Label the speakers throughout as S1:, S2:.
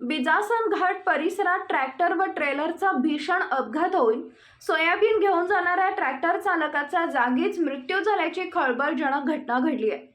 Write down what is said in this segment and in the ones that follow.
S1: बिजासन घाट परिसरात ट्रॅक्टर व ट्रेलरचा भीषण अपघात होऊन सोयाबीन घेऊन जाणाऱ्या ट्रॅक्टर चालकाचा जागीच मृत्यू झाल्याची खळबळजनक घटना घडली आहे.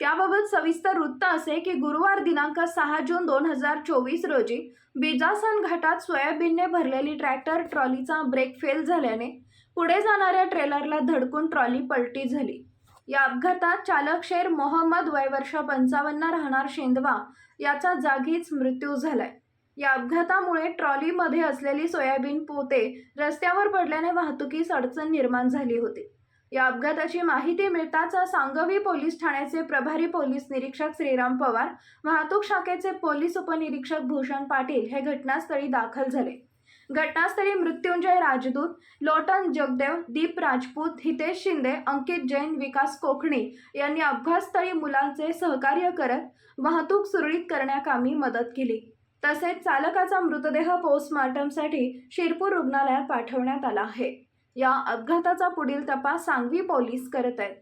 S1: त्याबाबत सविस्तर वृत्त असे की गुरुवार दिनांक सहा जून दोन हजार चोवीस रोजी बिजासन घाटात सोयाबीनने भरलेली ट्रॅक्टर ट्रॉलीचा ब्रेक फेल झाल्याने पुढे जाणाऱ्या ट्रेलरला धडकून ट्रॉली पलटी झाली. या अपघातात चालक शेर मोहम्मद वय वर्ष पंचावन्न राहणार शेंदवा याचा जागीच मृत्यू झालाय. या अपघातामुळे ट्रॉलीमध्ये असलेली सोयाबीन पोते रस्त्यावर पडल्याने वाहतुकीस अडचण निर्माण झाली होती. या अपघाताची माहिती मिळताच सांगवी पोलीस ठाण्याचे प्रभारी पोलीस निरीक्षक श्रीराम पवार वाहतूक शाखेचे पोलीस उपनिरीक्षक भूषण पाटील हे घटनास्थळी दाखल झाले. घटनास्थळी मृत्युंजय राजदूत लोटन जगदेव दीप राजपूत हितेश शिंदे अंकित जैन विकास कोकणी यांनी अपघातस्थळी मुलांचे सहकार्य करत वाहतूक सुरळीत करण्याकामी मदत केली. तसेच चालकाचा मृतदेह पोस्टमार्टमसाठी शिरपूर रुग्णालयात पाठवण्यात आला आहे. या अपघाताचा पुढील तपास सांगवी पोलीस करत आहेत.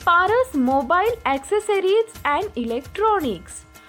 S1: Paras mobile accessories and electronics